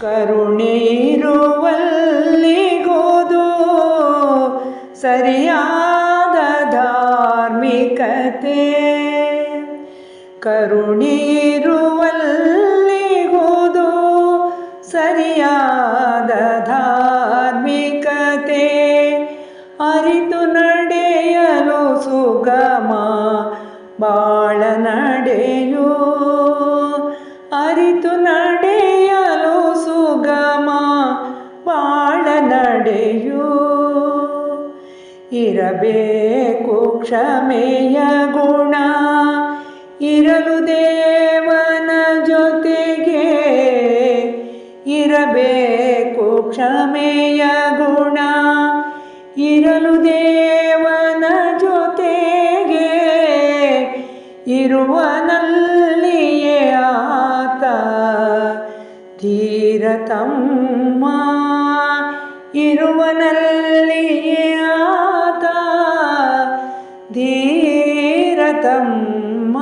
ಕರುಣೆ ಇರುವಲ್ಲಿಗೋದು ಸರಿಯಾದ ಧಾರ್ಮಿಕತೆ. ಕರುಣೆ ಇರುವಲ್ಲಿಗೋದು ಸರಿಯಾದ ಧಾರ್ಮಿಕತೆ. ಅರಿತು ನಡೆಯಲು ಸುಗಮ ಬಾಳ ನಡೆಯು ನಡೆಯು. ಇರಬೇಕು ಕ್ಷಮೆಯ ಗುಣ. ಇರಲು ದೇವನ ಜೊತೆಗೆ ಇರಬೇಕು ಕ್ಷಮೆಯ ಗುಣ. ಇರಲು ದೇವನ ಜೊತೆಗೆ ಇರುವನಲ್ಲಿಯೇ ಆತ ಧೀರತಮ್ಮ ಇರುವನಲ್ಲಿಯಾತ ಧೀರತಮ್ಮ.